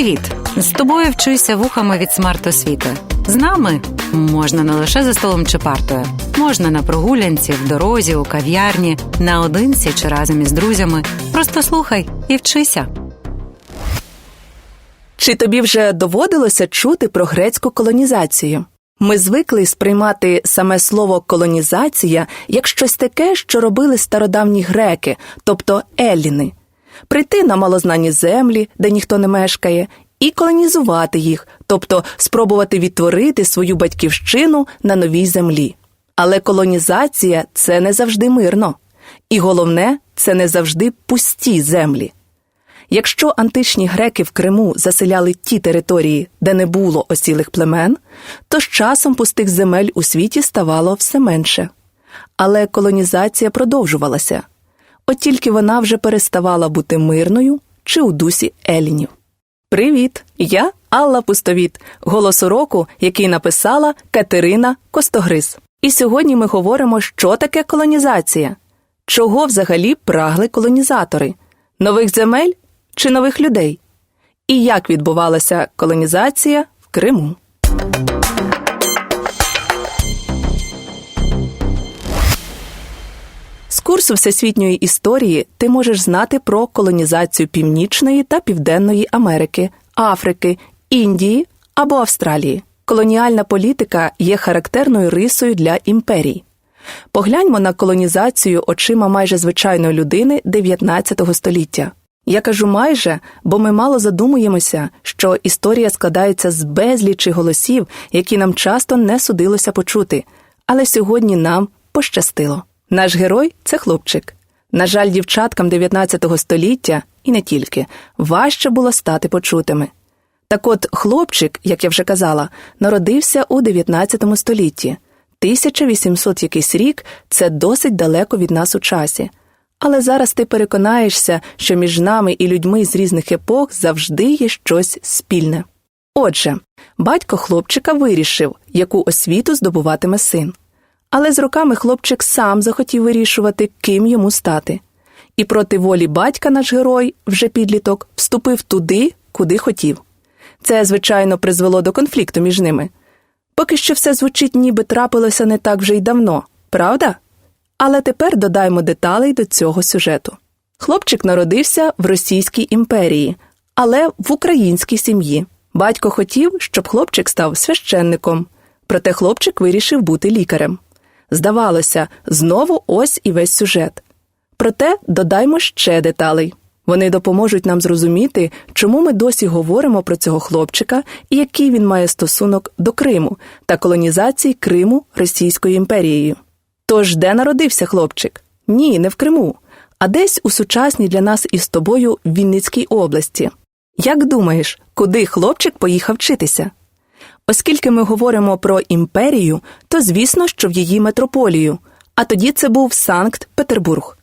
Привіт! З тобою вчуйся вухами від смарт-освіти. З нами можна не лише за столом чи партою, можна на прогулянці, в дорозі, у кав'ярні, наодинці чи разом із друзями. Просто слухай і вчися. Чи тобі вже доводилося чути про грецьку колонізацію? Ми звикли сприймати саме слово колонізація як щось таке, що робили стародавні греки, тобто елліни. Прийти на малознані землі, де ніхто не мешкає, і колонізувати їх, тобто спробувати відтворити свою батьківщину на новій землі. Але колонізація це не завжди мирно, і головне, це не завжди пусті землі. Якщо античні греки в Криму заселяли ті території, де не було осілих племен, то з часом пустих земель у світі ставало все менше. Але колонізація продовжувалася, от тільки вона вже переставала бути мирною чи у дусі елінів. Привіт! Я Алла Пустовіт, голос уроку, який написала Катерина Костогриз. І сьогодні ми говоримо, що таке колонізація, чого взагалі прагли колонізатори, нових земель чи нових людей, і як відбувалася колонізація в Криму. З курсу всесвітньої історії ти можеш знати про колонізацію Північної та Південної Америки, Африки, Індії або Австралії. Колоніальна політика є характерною рисою для імперій. Погляньмо на колонізацію очима майже звичайної людини 19 століття. Я кажу майже, бо ми мало задумуємося, що історія складається з безлічі голосів, які нам часто не судилося почути, але сьогодні нам пощастило. Наш герой це хлопчик. На жаль, дівчаткам 19 століття і не тільки важче було стати почутими. Так от хлопчик, як я вже казала, народився у 19 столітті. 1800 якийсь рік це досить далеко від нас у часі. Але зараз ти переконаєшся, що між нами і людьми з різних епох завжди є щось спільне. Отже, батько хлопчика вирішив, яку освіту здобуватиме син. Але з роками хлопчик сам захотів вирішувати, ким йому стати. І проти волі батька наш герой, вже підліток, вступив туди, куди хотів. Це, звичайно, призвело до конфлікту між ними. Поки що все звучить, ніби трапилося не так вже й давно, правда? Але тепер додаємо деталей до цього сюжету. Хлопчик народився в Російській імперії, але в українській сім'ї. Батько хотів, щоб хлопчик став священником, проте хлопчик вирішив бути лікарем. Здавалося, знову ось і весь сюжет. Проте додаймо ще деталей. Вони допоможуть нам зрозуміти, чому ми досі говоримо про цього хлопчика і який він має стосунок до Криму та колонізації Криму Російською імперією. Тож де народився хлопчик? Ні, не в Криму, а десь у сучасній для нас із тобою Вінницькій області. Як думаєш, куди хлопчик поїхав вчитися? Оскільки ми говоримо про імперію, то звісно, що в її метрополію, а тоді це був Санкт Петербург.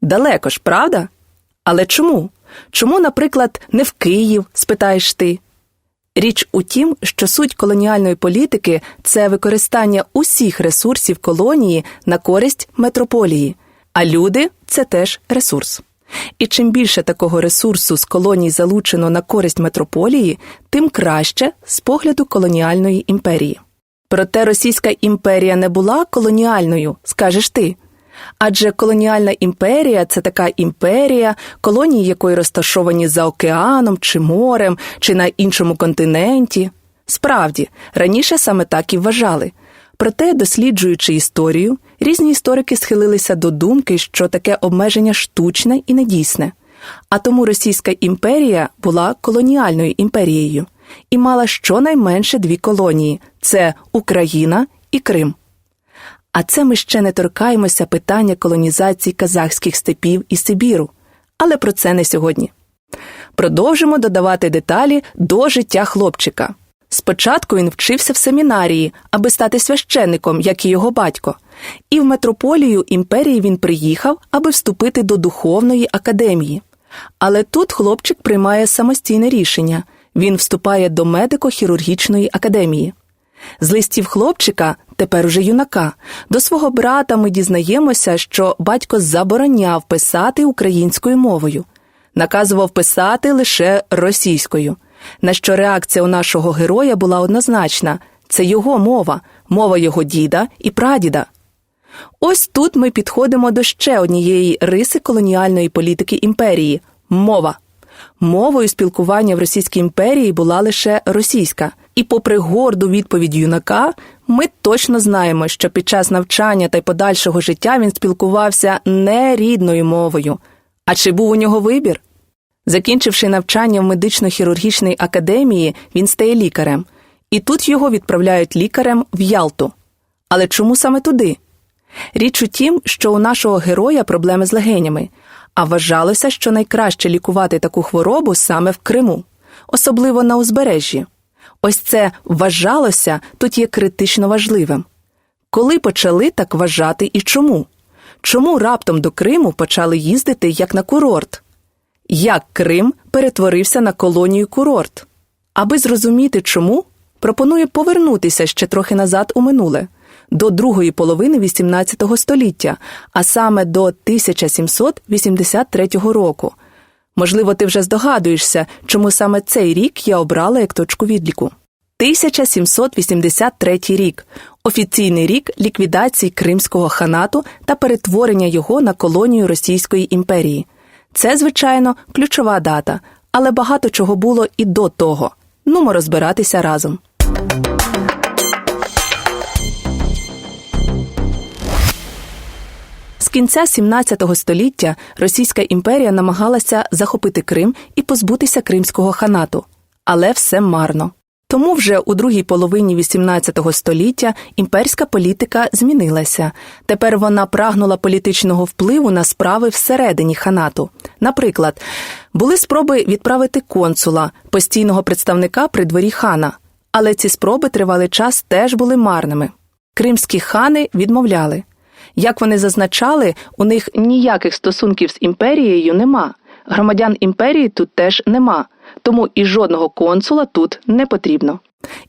Далеко ж, правда? Але чому? Чому, наприклад, не в Київ, спитаєш ти? Річ у тім, що суть колоніальної політики це використання усіх ресурсів колонії на користь метрополії, а люди це теж ресурс. І чим більше такого ресурсу з колоній залучено на користь метрополії, тим краще з погляду колоніальної імперії. Проте Російська імперія не була колоніальною, скажеш ти. Адже колоніальна імперія це така імперія, колонії якої розташовані за океаном чи морем, чи на іншому континенті. Справді, раніше саме так і вважали. Проте, досліджуючи історію, різні історики схилилися до думки, що таке обмеження штучне і недійсне. А тому Російська імперія була колоніальною імперією і мала щонайменше дві колонії це Україна і Крим. А це ми ще не торкаємося питання колонізації казахських степів і Сибіру, але про це не сьогодні. Продовжимо додавати деталі до життя хлопчика. Спочатку він вчився в семінарії, аби стати священником, як і його батько, і в метрополію імперії він приїхав, аби вступити до духовної академії. Але тут хлопчик приймає самостійне рішення він вступає до медико-хірургічної академії. З листів хлопчика, тепер уже юнака, до свого брата ми дізнаємося, що батько забороняв писати українською мовою, наказував писати лише російською. На що реакція у нашого героя була однозначна це його мова, мова його діда і прадіда. Ось тут ми підходимо до ще однієї риси колоніальної політики імперії мова. Мовою спілкування в Російській імперії була лише російська, і, попри горду відповідь юнака, ми точно знаємо, що під час навчання та й подальшого життя він спілкувався не рідною мовою. А чи був у нього вибір? Закінчивши навчання в медично-хірургічній академії, він стає лікарем, і тут його відправляють лікарем в Ялту. Але чому саме туди? Річ у тім, що у нашого героя проблеми з легенями, а вважалося, що найкраще лікувати таку хворобу саме в Криму, особливо на узбережжі. Ось це вважалося тут є критично важливим. Коли почали так вважати і чому? Чому раптом до Криму почали їздити як на курорт? Як Крим перетворився на колонію курорт? Аби зрозуміти чому, пропоную повернутися ще трохи назад у минуле до другої половини XVIII століття, а саме до 1783 року. Можливо, ти вже здогадуєшся, чому саме цей рік я обрала як точку відліку. 1783 рік офіційний рік ліквідації Кримського ханату та перетворення його на колонію Російської імперії. Це, звичайно, ключова дата, але багато чого було і до того. Нумо розбиратися разом. З кінця 17 століття Російська імперія намагалася захопити Крим і позбутися Кримського ханату, але все марно. Тому вже у другій половині XVIII століття імперська політика змінилася. Тепер вона прагнула політичного впливу на справи всередині ханату. Наприклад, були спроби відправити консула, постійного представника при дворі хана, але ці спроби тривалий час теж були марними. Кримські хани відмовляли. Як вони зазначали, у них ніяких стосунків з імперією нема. Громадян імперії тут теж нема, тому і жодного консула тут не потрібно.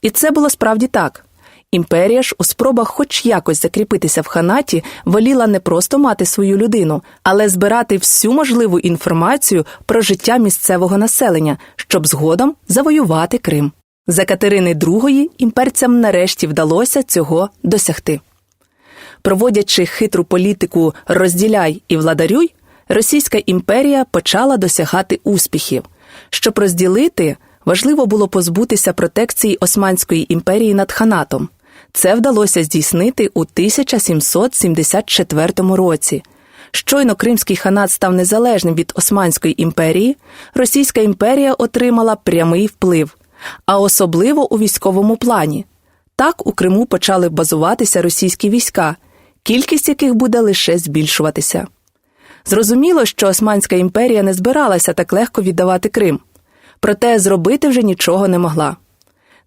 І це було справді так. Імперія ж у спробах хоч якось закріпитися в ханаті воліла не просто мати свою людину, але збирати всю можливу інформацію про життя місцевого населення, щоб згодом завоювати Крим. За Катерини II імперцям нарешті вдалося цього досягти. Проводячи хитру політику розділяй і владарюй, Російська імперія почала досягати успіхів. Щоб розділити, важливо було позбутися протекції Османської імперії над ханатом. Це вдалося здійснити у 1774 році. Щойно Кримський ханат став незалежним від Османської імперії, Російська імперія отримала прямий вплив, а особливо у військовому плані. Так у Криму почали базуватися російські війська, кількість яких буде лише збільшуватися. Зрозуміло, що Османська імперія не збиралася так легко віддавати Крим, проте зробити вже нічого не могла.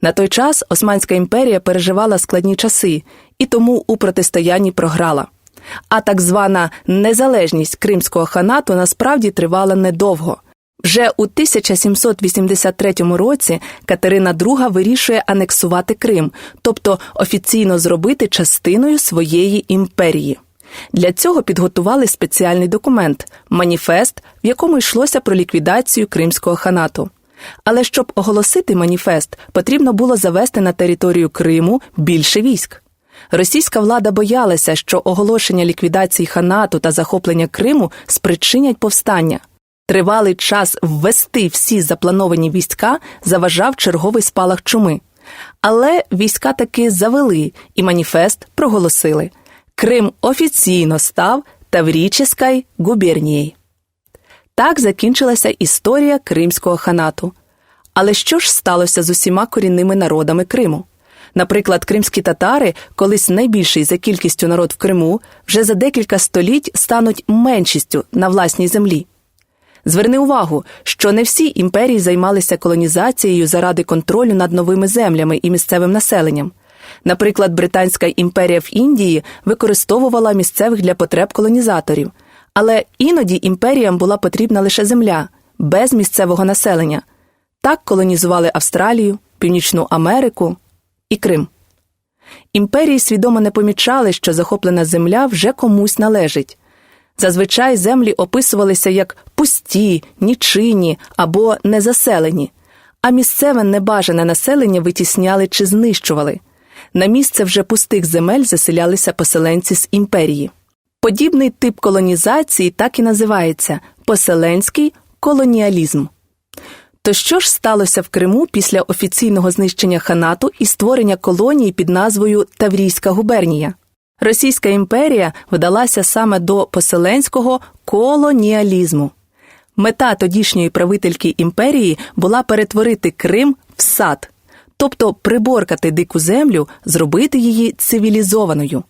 На той час Османська імперія переживала складні часи і тому у протистоянні програла. А так звана незалежність Кримського ханату насправді тривала недовго. Вже у 1783 році Катерина II вирішує анексувати Крим, тобто офіційно зробити частиною своєї імперії. Для цього підготували спеціальний документ маніфест, в якому йшлося про ліквідацію Кримського ханату. Але щоб оголосити маніфест, потрібно було завести на територію Криму більше військ. Російська влада боялася, що оголошення ліквідації ханату та захоплення Криму спричинять повстання. Тривалий час ввести всі заплановані війська заважав черговий спалах чуми. Але війська таки завели і маніфест проголосили. Крим офіційно став Таврічеською губернією. Так закінчилася історія Кримського ханату. Але що ж сталося з усіма корінними народами Криму? Наприклад, кримські татари, колись найбільший за кількістю народ в Криму, вже за декілька століть стануть меншістю на власній землі. Зверни увагу, що не всі імперії займалися колонізацією заради контролю над новими землями і місцевим населенням. Наприклад, Британська імперія в Індії використовувала місцевих для потреб колонізаторів, але іноді імперіям була потрібна лише земля без місцевого населення. Так колонізували Австралію, Північну Америку і Крим. Імперії свідомо не помічали, що захоплена земля вже комусь належить. Зазвичай землі описувалися як пусті, нічині або незаселені. а місцеве небажане населення витісняли чи знищували. На місце вже пустих земель заселялися поселенці з імперії. Подібний тип колонізації так і називається поселенський колоніалізм. То що ж сталося в Криму після офіційного знищення ханату і створення колонії під назвою Таврійська губернія? Російська імперія вдалася саме до поселенського колоніалізму. Мета тодішньої правительки імперії була перетворити Крим в сад, тобто приборкати дику землю, зробити її цивілізованою.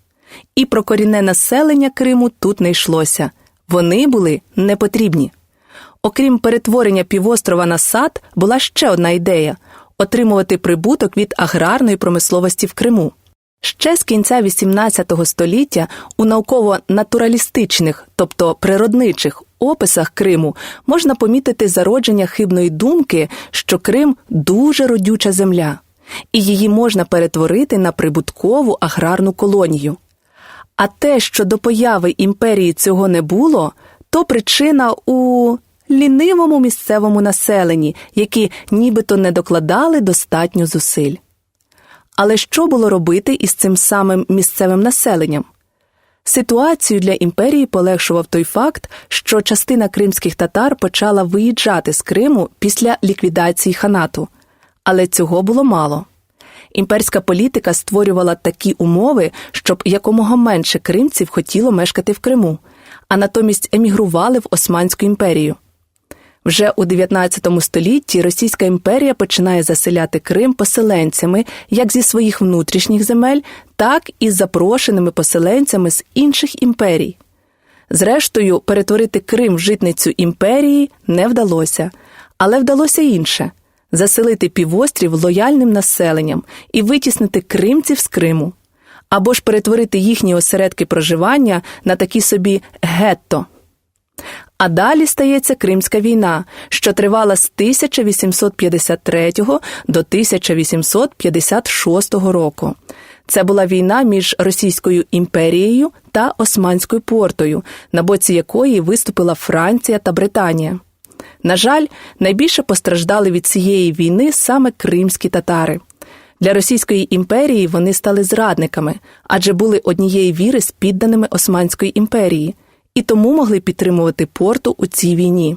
І про корінне населення Криму тут не йшлося. Вони були непотрібні. Окрім перетворення півострова на сад, була ще одна ідея отримувати прибуток від аграрної промисловості в Криму. Ще з кінця XVIII століття у науково-натуралістичних, тобто природничих описах Криму можна помітити зародження хибної думки, що Крим дуже родюча земля, і її можна перетворити на прибуткову аграрну колонію. А те, що до появи імперії цього не було, то причина у лінивому місцевому населенні, які нібито не докладали достатньо зусиль. Але що було робити із цим самим місцевим населенням? Ситуацію для імперії полегшував той факт, що частина кримських татар почала виїжджати з Криму після ліквідації ханату, але цього було мало. Імперська політика створювала такі умови, щоб якомога менше кримців хотіло мешкати в Криму, а натомість емігрували в Османську імперію. Вже у 19 столітті Російська імперія починає заселяти Крим поселенцями як зі своїх внутрішніх земель, так і з запрошеними поселенцями з інших імперій. Зрештою, перетворити Крим в житницю імперії не вдалося, але вдалося інше заселити півострів лояльним населенням і витіснити кримців з Криму, або ж перетворити їхні осередки проживання на такі собі гетто. А далі стається Кримська війна, що тривала з 1853 до 1856 року. Це була війна між Російською імперією та Османською портою, на боці якої виступила Франція та Британія. На жаль, найбільше постраждали від цієї війни саме кримські татари. Для Російської імперії вони стали зрадниками, адже були однієї віри з підданими Османської імперії і тому могли підтримувати порту у цій війні.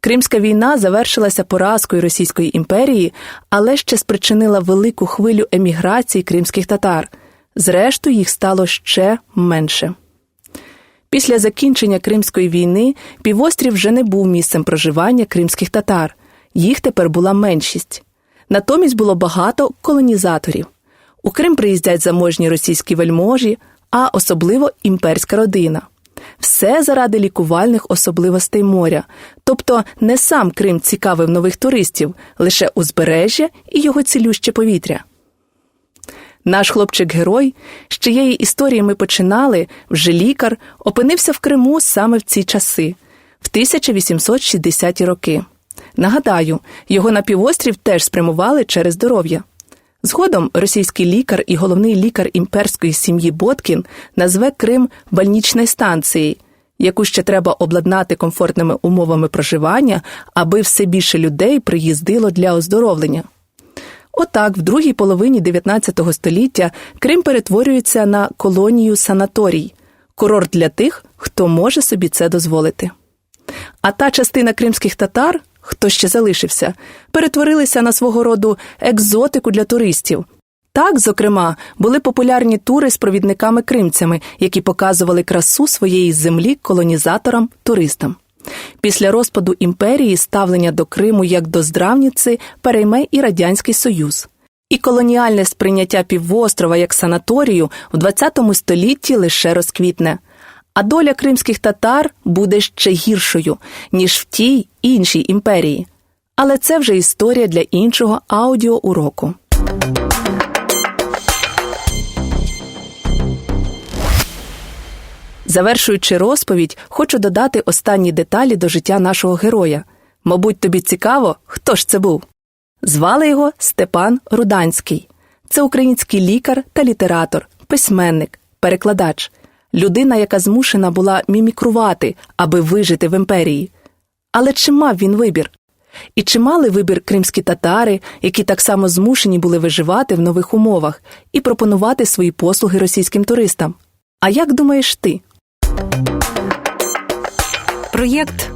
Кримська війна завершилася поразкою Російської імперії, але ще спричинила велику хвилю еміграції кримських татар. Зрештою, їх стало ще менше. Після закінчення Кримської війни півострів вже не був місцем проживання кримських татар, їх тепер була меншість. Натомість було багато колонізаторів. У Крим приїздять заможні російські вельможі, а особливо імперська родина. Все заради лікувальних особливостей моря, тобто не сам Крим цікавив нових туристів, лише узбережжя і його цілюще повітря. Наш хлопчик-герой, з чиєї історії ми починали, вже лікар, опинився в Криму саме в ці часи, в 1860-ті роки. Нагадаю, його на півострів теж спрямували через здоров'я. Згодом російський лікар і головний лікар імперської сім'ї Боткін назве Крим больничною станцією, яку ще треба обладнати комфортними умовами проживання, аби все більше людей приїздило для оздоровлення. Отак, в другій половині 19 століття Крим перетворюється на колонію санаторій, курорт для тих, хто може собі це дозволити. А та частина кримських татар, хто ще залишився, перетворилися на свого роду екзотику для туристів. Так, зокрема, були популярні тури з провідниками-кримцями, які показували красу своєї землі колонізаторам, туристам. Після розпаду імперії ставлення до Криму як до здравниці перейме і Радянський Союз. І колоніальне сприйняття півострова як санаторію в ХХ столітті лише розквітне. А доля кримських татар буде ще гіршою, ніж в тій іншій імперії. Але це вже історія для іншого аудіоуроку. Завершуючи розповідь, хочу додати останні деталі до життя нашого героя. Мабуть, тобі цікаво, хто ж це був? Звали його Степан Руданський. Це український лікар та літератор, письменник, перекладач, людина, яка змушена була мімікрувати, аби вижити в імперії. Але чи мав він вибір? І чи мали вибір кримські татари, які так само змушені були виживати в нових умовах і пропонувати свої послуги російським туристам? А як думаєш ти? Проєкт